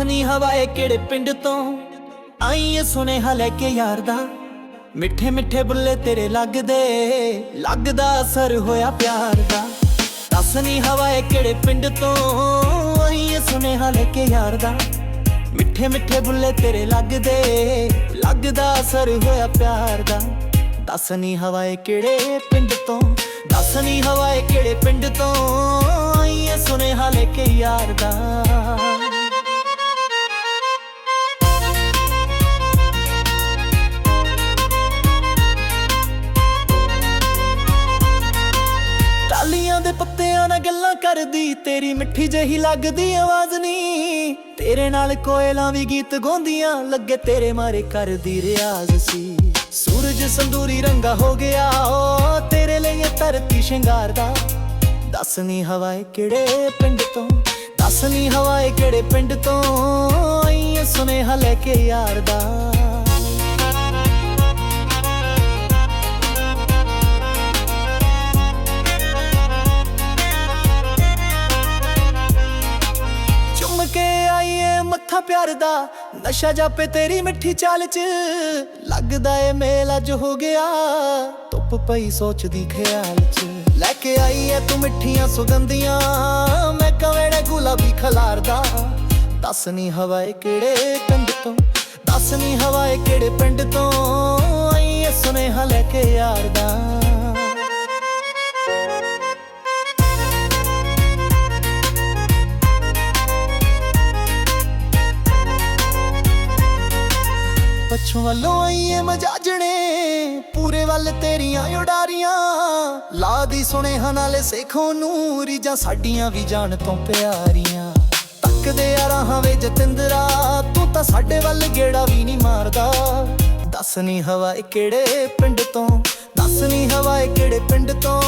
ਹਵਾਏ ਕਿਹੜੇ ਪਿੰਡ ਤੋਂ? ਆਈ ਸੁਨੇਹਾ ਲੈ ਕੇ ਯਾਰ ਦਾ। ਮਿੱਠੇ ਮਿੱਠੇ ਬੁੱਲੇ ਤੇਰੇ ਲੱਗਦੇ, ਲੱਗਦਾ ਅਸਰ ਹੋਇਆ ਪਿਆਰ ਦਾ। ਦੱਸ ਨੀ ਹਵਾਏ ਕਿਹੜੇ ਪਿੰਡ ਤੋਂ? ਆਈ ਸੁਨੇਹਾ ਲੈ ਕੇ ਯਾਰ ਦਾ। ਮਿੱਠੇ ਮਿੱਠੇ ਬੁੱਲੇ ਤੇਰੇ ਲੱਗਦੇ, ਲੱਗਦਾ ਅਸਰ ਹੋਇਆ ਪਿਆਰ ਦਾ। ਦੱਸ ਨੀ ਹਵਾਏ ਕਿਹੜੇ ਪਿੰਡ ਤੋਂ? ਦੱਸ ਨੀ ਹਵਾਏ ਕਿਹੜੇ ਪਿੰਡ ਤੋਂ? ਆਈ ਸੁਨੇਹਾ ਲੈ ਕੇ ਯਾਰ ਦਾ। ਦੇ ਪੱਤਿਆਂ ਨਾਲ ਗੱਲਾਂ ਕਰਦੀ, ਤੇਰੀ ਮਿੱਠੀ ਜਿਹੀ ਲੱਗਦੀ ਆਵਾਜ਼ ਨੀ। ਤੇਰੇ ਨਾਲ ਕੋਇਲਾਂ ਵੀ ਗੀਤ ਗਾਉਂਦੀਆਂ, ਲੱਗੇ ਤੇਰੇ ਮਾਰੇ ਕਰਦੀ ਰਿਆਜ਼ ਸੀ। ਸੂਰਜ ਸੰਦੂਰੀ ਰੰਗਾ ਹੋ ਗਿਆ, ਓ ਤੇਰੇ ਲਈ ਇਹ ਧਰਤੀ ਸ਼ਿੰਗਾਰਦਾ। ਦੱਸ ਨੀ ਹਵਾਏ ਕਿਹੜੇ ਪਿੰਡ ਤੋਂ, ਦੱਸ ਨੀ ਹਵਾਏ ਕਿਹੜੇ ਪਿੰਡ ਤੋਂ ਆਈ ਸੁਨੇਹਾ ਲੈ ਕੇ ਯਾਰ ਦਾ ਆਈਏ ਪਿਆਰ ਦਾ ਨਸ਼ਾ ਜਾਪੇ ਤੇਰੀ ਮਿੱਠੀ ਚਾਲ ਚ। ਲੱਗਦਾ ਏ ਮੇਲ ਅੱਜ ਹੋ ਗਿਆ, ਧੁੱਪ ਪਈ ਸੋਚਦੀ ਖਿਆਲ ਚ। ਲੈ ਕੇ ਆਈਏ ਤੂੰ ਮਿੱਠੀਆਂ ਸੁਗੰਧੀਆਂ, ਮੈਂ ਕਵੇੜੇ ਗੁਲਾਬੀ ਖਲਾਰਦਾ ਦੱਸ ਨੀ ਹਵਾਏ ਕਿਹੜੇ ਪਿੰਡ ਤੋਂ, ਦੱਸ ਨੀ ਹਵਾਏ ਕਿਹੜੇ ਪਿੰਡ ਤੋਂ। ਆਈਏ ਸੁਨੇਹਾ ਲੈ ਕੇ ਯਾਰ ਦਾ। ਪੱਛੋਂ ਵੱਲੋਂ ਆਈਏ ਮਜਾਜਣੇ, ਪੂਰੇ ਵੱਲ ਤੇਰੀਆਂ ਉਡਾਰੀਆਂ। ਲਾ ਸੁਨੇਹਾ ਨਾਲੇ ਸੇਖੋਂ ਨੂੰ ਰੀਜਾਂ ਸਾਡੀਆਂ ਵੀ ਜਾਣ ਤੋਂ ਪਿਆਰੀਆਂ। ਤੱਕਦੇ ਆ ਰਾਹਾਂ ਵੇ ਜਤਿੰਦਰਾ ਤੂੰ ਤਾਂ ਸਾਡੇ ਵੱਲ ਗੇੜਾ ਵੀ ਨਹੀਂ ਮਾਰਦਾ। ਦੱਸ ਨੀ ਹਵਾ ਕਿਹੜੇ ਪਿੰਡ ਤੋਂ, ਦੱਸ ਨੀ ਹਵਾ ਇਹ ਕਿਹੜੇ ਪਿੰਡ ਤੋਂ।